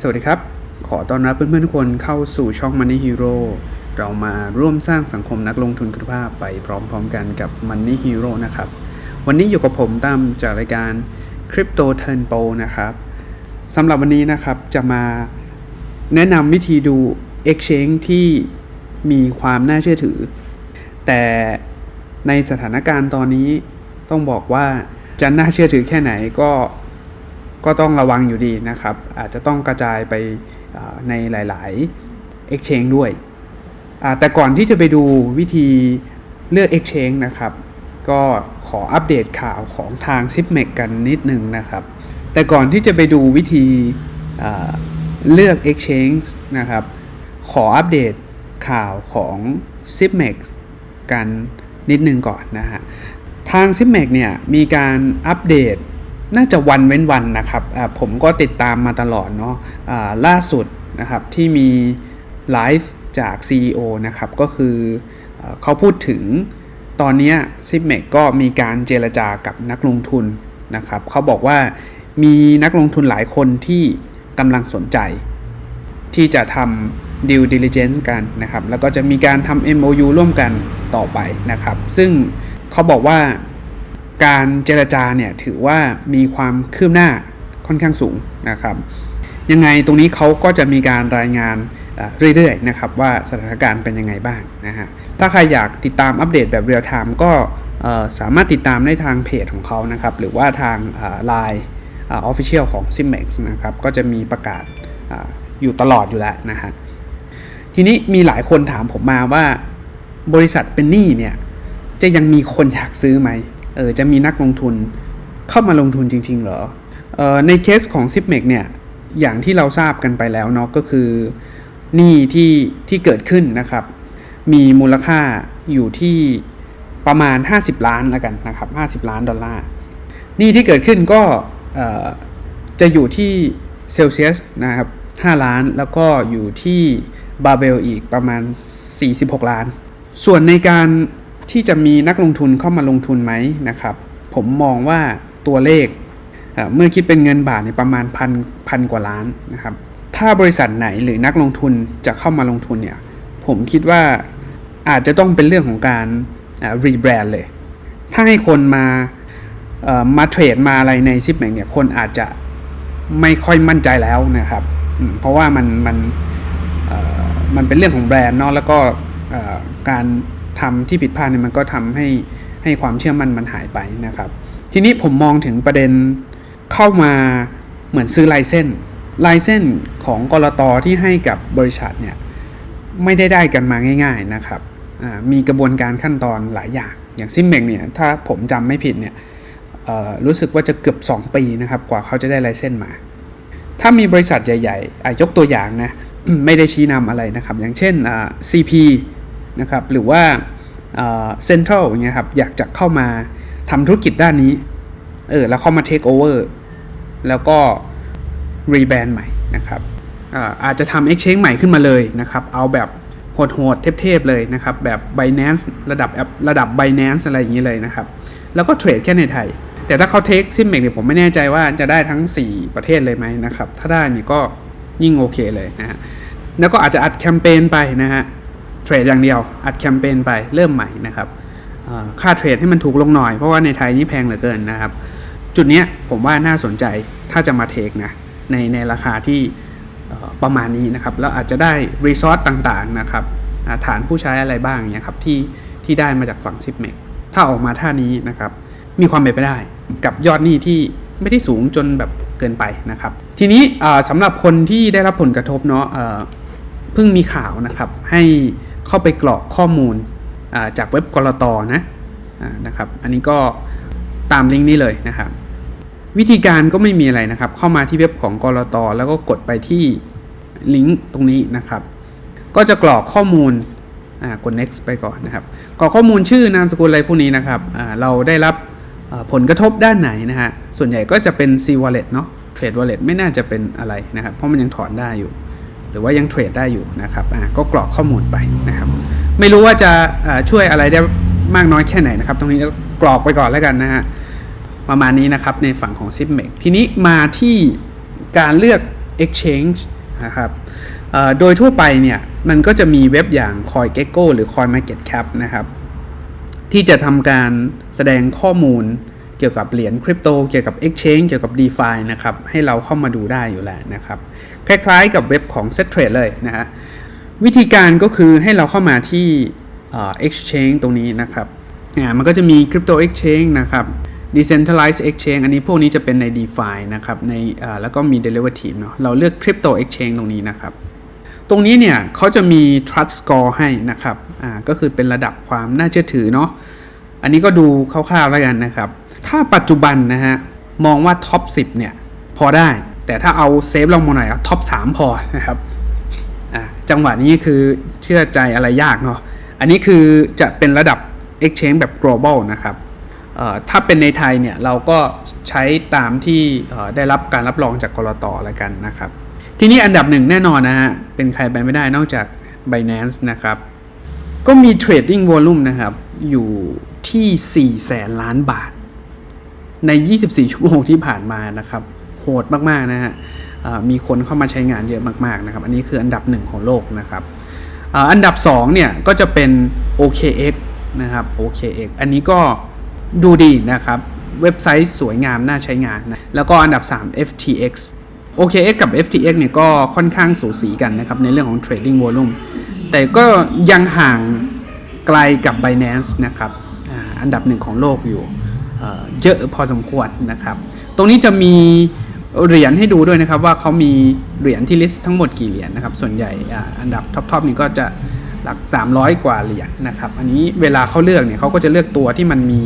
สวัสดีครับ ขอต้อนรับเพื่อนๆทุกคนเข้าสู่ช่อง Money Hero เรามาร่วมสร้างสังคมนักลงทุนคุณภาพไปพร้อมๆกันกับ Money Hero นะครับ วันนี้อยู่กับผมตั้มจากรายการ Crypto Turn Pro นะครับสำหรับวันนี้นะครับจะมาแนะนำวิธีดู Exchange ที่มีความน่าเชื่อถือ แต่ในสถานการณ์ตอนนี้ต้องบอกว่าจะน่าเชื่อถือแค่ไหนก็ ก็ต้องระวังอยู่ดีนะครับ อาจจะต้องกระจายไปอ่าในหลาย ๆ Exchange ด้วย แต่ก่อนที่จะไปดูวิธีเลือก Exchange นะครับ ก็ขออัปเดตข่าวของทาง s i p m e x กันนิดนึงนะครับ แต่ก่อนที่จะไปดูวิธีเลือก Exchange นะครับ ขออัปเดตข่าวของ s i p m e x กันนิดนึงก่อนนะฮะ ทาง s i m e x เนี่ยมีการอัปเดต น่าจะวันเว้นวันนะครับผมก็ติดตามมาตลอดเนาะล่าสุดนะครับที่มีไลฟ์จาก CEO นะครับก็คือเอเขาพูดถึงตอนนี้ซิปเมกก็มีการเจรจากับนักลงทุนนะครับเขาบอกว่ามีนักลงทุนหลายคนที่กำลังสนใจ ที่จะทำ due diligence กันนะครับ แล้วก็จะมีการทำ MOU ร่วมกันต่อไปนะครับ ซึ่งเขาบอกว่า การเจรจาเนี่ยถือว่ามีความคืบหน้าค่อนข้างสูงนะครับยังไงตรงนี้เขาก็จะมีการรายงานเรื่อยๆนะครับว่าสถานการณ์เป็นยังไงบ้างนะฮะถ้าใครอยากติดตามอัปเดตแบบเรียลไทม์ก็สามารถติดตามได้ทางเพจของเขานะครับหรือว่าทางไลน์ออฟฟิเชียลของ s i m e x นะครับก็จะมีประกาศออยู่ตลอดอยู่แล้วนะฮะทีนี้มีหลายคนถามผมมาว่าบริษัทเป็นหนี้เนี่ยจะยังมีคนอยากซื้อไหม เออจะมีนักลงทุนเข้ามาลงทุนจริง ๆ เหรอเออในเคสของ s i p m e x เนี่ยอย่างที่เราทราบกันไปแล้วเนาะก็คือหนี้ที่ที่เกิดขึ้นนะครับ มีมูลค่าอยู่ที่ประมาณ 50 ล้านแล้วกันนะครับ 50 ล้านดอลลาร์หนี้ที่เกิดขึ้นก็จะอยู่ที่เซลเซียสนะครับ5ล้านแล้วก็อยู่ที่บาเบลอีกประมาณ 46 ล้าน ส่วนในการ ที่จะมีนักลงทุนเข้ามาลงทุนไหมนะครับ ผมมองว่าตัวเลขเมื่อคิดเป็นเงินบาทในประมาณพันพันกว่าล้านนะครับ ถ้าบริษัทไหนหรือนักลงทุนจะเข้ามาลงทุนเนี่ย ผมคิดว่าอาจจะต้องเป็นเรื่องของการรีแบรนด์เลย ถ้าให้คนมามาเทรดมาอะไรในซิปแมงเนี่ยคนอาจจะไม่ค่อยมั่นใจแล้วนะครับ เพราะว่ามันมันมันเป็นเรื่องของแบรนด์เนาะแล้วก็การ ทำที่ผิดพลาดเนี่ยมันก็ทำให้ให้ความเชื่อมั่นมันหายไปนะครับ ทีนี้ผมมองถึงประเด็นเข้ามาเหมือนซื้อไลเซนไลเซนของกรตที่ให้กับบริษัทเนี่ยไม่ได้ได้กันมาง่าย ๆนะครับมีกระบวนการขั้นตอนหลายอย่าง อย่างซิมเมกเนี่ยถ้าผมจำไม่ผิดเนี่ยรู้สึกว่าจะเกือบ 2 ปีนะครับกว่าเขาจะได้ไลเซนส์มา ถ้ามีบริษัทใหญ่ๆอะยกตัวอย่างนะไม่ได้ชี้นำอะไรนะครับ อย่างเช่น CP นะครับหรือว่าเซ็นทรัลอย่างเงี้ยครับอยากจะเข้ามาทำธุรกิจด้านนี้เออแล้วเข้ามาเทคโอเวอร์แล้วก็รีแบรนด์ใหม่นะครับอาอาจจะทำ Exchange ใหม่ขึ้นมาเลยนะครับ เอาแบบโหดๆเทพๆเลยนะครับ แบบ Binance ระดับแอประดับ Binance อะไรอย่างนี้เลยนะครับ แล้วก็เทรดแค่ในไทย แต่ถ้าเขาเทคซิมเมกเนี่ยผมไม่แน่ใจว่าจะได้ทั้ง 4 ประเทศเลยไหมนะครับ ถ้าได้นี่ก็ยิ่งโอเคเลยนะฮะแล้วก็อาจจะอัดแคมเปญไปนะฮะ เทรดอย่างเดียว อัดแคมเปญไปเริ่มใหม่นะครับค่าเทรดให้มันถูกลงหน่อย เพราะว่าในไทยนี่แพงเหลือเกินนะครับ จุดนี้ผมว่าน่าสนใจถ้าจะมาเทคนะในในราคาที่ประมาณนี้นะครับ แล้วอาจจะได้รีซอสต่างๆนะครับฐานผู้ใช้อะไรบ้างเนี่ยครับที่ที่ได้มาจากฝั่งซิปเมกถ้าออกมาท่านี้นะครับ มีความเป็นไปได้กับยอดหนี้ที่ไม่ได้สูงจนแบบเกินไปนะครับ ทีนี้สำหรับคนที่ได้รับผลกระทบเนาะ เพิ่งมีข่าวนะครับ ให้เข้าไปกรอกข้อมูลจากเว็บกรตนะนะครับ อันนี้ก็ตามลิงก์นี้เลยนะครับ วิธีการก็ไม่มีอะไรนะครับ เข้ามาที่เว็บของกรตแล้วก็กดไปที่ลิงก์ตรงนี้นะครับ ก็จะกรอกข้อมูลอ่ากด next ไปก่อนนะครับกรอกข้อมูลชื่อนามสกุลอะไรพวกนี้นะครับเราได้รับผลกระทบด้านไหนนะฮะส่วนใหญ่ก็จะเป็น C wallet เนาะ Trade wallet ไม่น่าจะเป็นอะไรนะครับ เพราะมันยังถอนได้อยู่ หรือว่ายังเทรดได้อยู่นะครับก็กรอกข้อมูลไปนะครับ ไม่รู้ว่าจะช่วยอะไรได้มากน้อยแค่ไหนนะครับ ตรงนี้กรอกไปก่อนแล้วกันนะฮะประมาณนี้นะครับในฝั่งของ s i p m e ทีนี้มาที่การเลือก exchange นะครับโดยทั่วไปเนี่ยมันก็จะมีเว็บอย่าง CoinGecko หรือ CoinMarketCap นะครับที่จะทำการแสดงข้อมูล เกี่ยวกับเหรียญคริปโตเกี่ยวกับ Exchange เกี่ยวกับ DeFi นะครับให้เราเข้ามาดูได้อยู่แล้วนะครับคล้ายๆกับเว็บของ SetTrade เลยนะฮะวิธีการก็คือให้เราเข้ามาที่เอ่อ Exchange ตรงนี้นะครับอ่ามันก็จะมี Crypto Exchange นะครับ Decentralized Exchange อันนี้พวกนี้จะเป็นใน DeFi นะครับในอ่าแล้วก็มี Derivative เนาะเราเลือก Crypto Exchange ตรงนี้นะครับตรงนี้เนี่ยเขาจะมี trust score ให้นะครับ อ่า ก็คือเป็นระดับความน่าเชื่อถือเนาะ อันนี้ก็ดูคร่าวๆแล้วกันนะครับ ถ้าปัจจุบันนะฮะมองว่าท็อป 10 เนี่ย พอได้ แต่ถ้าเอาเซฟลงมาหน่อยท็อป 3 พอนะครับจังหวะนี้คือเชื่อใจอะไรยากเนาะอันนี้คือจะเป็นระดับ exchange แบบ global นะครับถ้าเป็นในไทยเนี่ยเราก็ใช้ตามที่ได้รับการรับรองจากกรตแล้วกันนะครับ ทีนี้อันดับหนึ่งแน่นอนนะฮะ เป็นใครไปไม่ได้นอกจาก Binance นะครับ ก็มี trading volume นะครับ อยู่ที่ 4 แสนล้านบาท ใน 24 ชั่วโมงที่ผ่านมานะครับโหดมากๆนะฮะมีคนเข้ามาใช้งานเยอะมากๆนะครับ อันนี้คืออันดับหนึ่งของโลกนะครับอ,อันดับ2เนี่ยก็จะเป็น OKX นะครับ OKX อันนี้ก็ดูดีนะครับ เว็บไซต์สวยงามน่าใช้งานนะแล้วก็อันดับ 3 FTX OKX กับ FTX เนี่ยก็ค่อนข้างสูสีกันนะครับ ในเรื่องของ trading volume แต่ก็ยังห่างไกลกับ Binance นะครับ อันดับหนึ่งของโลกอยู่ เยอะพอสมควรนะครับ ตรงนี้จะมีเหรียญให้ดูด้วยนะครับว่าเขามีเหรียญที่ลิสต์ทั้งหมดกี่เหรียญนะครับ ส่วนใหญ่อันดับท็อปๆนี่ก็จะหลัก 300 กว่าเหรียญนะครับ อันนี้เวลาเขาเลือกเนี่ยเขาก็จะเลือกตัวที่มันมี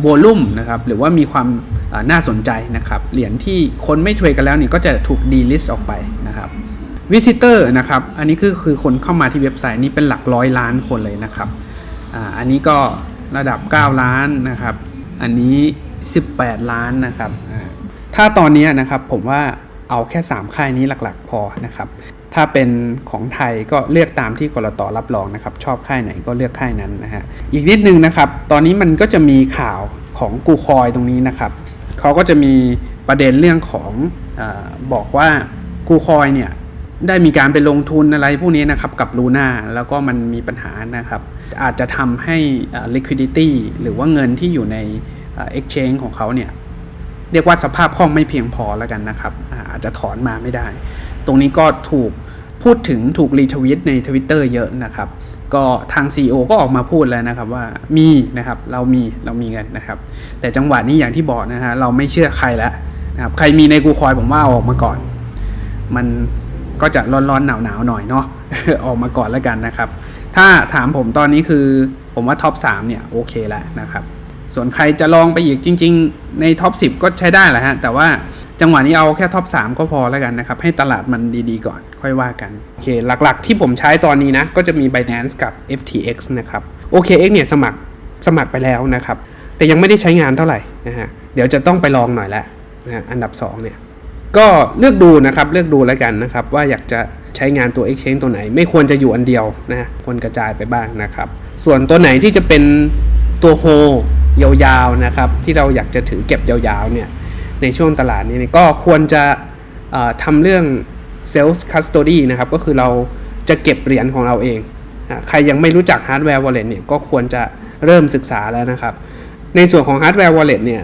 โวลุ่มนะครับหรือว่ามีความน่าสนใจนะครับ เหรียญที่คนไม่เทรดกันแล้วเนี่ยก็จะถูกดีลิสต์ออกไปนะครับวิสิเตอร์นะครับ อันนี้คือคือคนเข้ามาที่เว็บไซต์นี้เป็นหลักร้อยล้านคนเลยนะครับออันนี้ก็ระดับ 9 ล้านนะครับ อันนี้ 18 ล้านนะครับ ถ้าตอนนี้นะครับผมว่าเอาแค่ 3 ค่ายนี้หลักๆ พอนะครับ ถ้าเป็นของไทยก็เลือกตามที่กรตรับรองนะครับ ชอบค่ายไหนก็เลือกค่ายนั้นนะฮะ อีกนิดนึงนะครับ ตอนนี้มันก็จะมีข่าวของกูคอยตรงนี้นะครับ เขาก็จะมีประเด็นเรื่องของอบอกว่ากูคอยเนี่ย ได้มีการไปลงทุนอะไรพวกนี้นะครับกับลูน่าแล้วก็มันมีปัญหานะครับ อาจจะทำให้ liquidity หรือว่าเงินที่อยู่ใน exchange ของเขาเนี่ยเรียกว่าสภาพคล่องไม่เพียงพอแล้วกันนะครับ อาจจะถอนมาไม่ได้ ตรงนี้ก็ถูกพูดถึงถูกรีทวิตใน Twitter เยอะนะครับ ก็ทาง CEO ก็ออกมาพูดแล้วนะครับว่ามีนะครับเรามีเรามีเงินนะครับ แต่จังหวะนี้อย่างที่บอกนะฮะเราไม่เชื่อใครแล้วนะครับใครมีในกูคอยผมว่าออกมาก่อน มัน ก็จะร้อนๆหนาวๆหน่อยเนาะออกมาก่อนแล้วกันนะครับ ถ้าถามผมตอนนี้คือผมว่าท็อป3เนี่ยโอเคแล้วนะครับ ส่วนใครจะลองไปอีกจริง ๆ ในท็อป10 ก็ใช้ได้แหละฮะ แต่ว่าจังหวะนี้เอาแค่ท็อป3ก็พอแล้วกันนะครับ ให้ตลาดมันดีๆก่อนค่อยว่ากัน โอเค หลักๆ ที่ผมใช้ตอนนี้นะ ก็จะมี Binance กับ FTX นะครับ OKX เนี่ยสมัครสมัครไปแล้วนะครับ แต่ยังไม่ได้ใช้งานเท่าไหร่นะฮะ เดี๋ยวจะต้องไปลองหน่อยแหล้วนะฮะอันดับ2เนี่ย ก็เลือกดูนะครับเลือกดูแล้วกันนะครับ ว่าอยากจะใช้งานตัว Exchange ตัวไหน ไม่ควรจะอยู่อันเดียวนะควรกระจายไปบ้างนะครับ ส่วนตัวไหนที่จะเป็นตัวโฮยาวๆนะครับ ที่เราอยากจะถือเก็บยาวๆเนี่ยในช่วงตลาดนี้ก็ควรจะทำเรื่อง Sales Custody นะครับ ก็คือเราจะเก็บเหรียญของเราเอง ใครยังไม่รู้จัก Hardware Wallet เนี่ยก็ควรจะเริ่มศึกษาแล้วนะครับ ในส่วนของ Hardware Wallet เนี่ย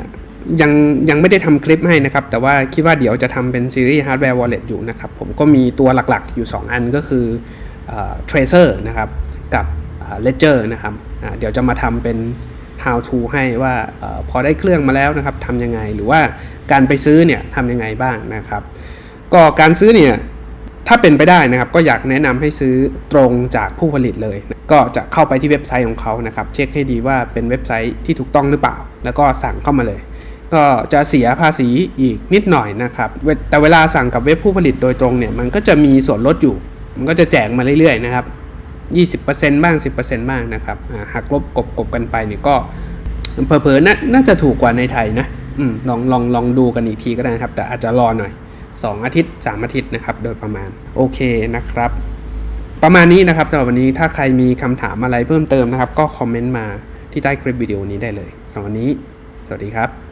ยังยังไม่ได้ทำคลิปให้นะครับ แต่ว่าคิดว่าเดี๋ยวจะทำเป็นซีรีส์ Hardware Wallet อยู่นะครับ ผมก็มีตัวหลักๆอยู่ 2 อันก็คือเอ่อ Tracer นะครับ กับเอ่อ Ledger นะครับเดี๋ยวจะมาทำเป็น how to ให้ว่าออพอได้เครื่องมาแล้วนะครับทำยังไงหรือว่าการไปซื้อเนี่ยทำยังไงบ้างนะครับ ก็การซื้อเนี่ยถ้าเป็นไปได้นะครับ ก็อยากแนะนำให้ซื้อตรงจากผู้ผลิตเลย ก็จะเข้าไปที่เว็บไซต์ของเขานะครับ เช็คให้ดีว่าเป็นเว็บไซต์ที่ถูกต้องหรือเปล่า แล้วก็สั่งเข้ามาเลย ก็จะเสียภาษีอีกนิดหน่อยนะครับ แต่เวลาสั่งกับเว็บผู้ผลิตโดยตรงเนี่ยมันก็จะมีส่วนลดอยู่ มันก็จะแจกมาเรื่อยๆนะครับ20%บ้าง 10%บ้างนะครับอ่าหักลบกบกบกันไปเนี่ยก็เผลอๆนน่าจะถูกกว่าในไทยนะอลองลองลองดูกันอีกทีก็ได้นะครับ แต่อาจจะรอหน่อย 2 อาทิตย์ 3 อาทิตย์นะครับ โดยประมาณโอเคนะครับ ประมาณนี้นะครับสำหรับวันนี้ถ้าใครมีคำถามอะไรเพิ่มเติมนะครับ ก็คอมเมนต์มาที่ใต้คลิปวิดีโอนี้ได้เลยสำหรับวันนี้ สวัสดีครับ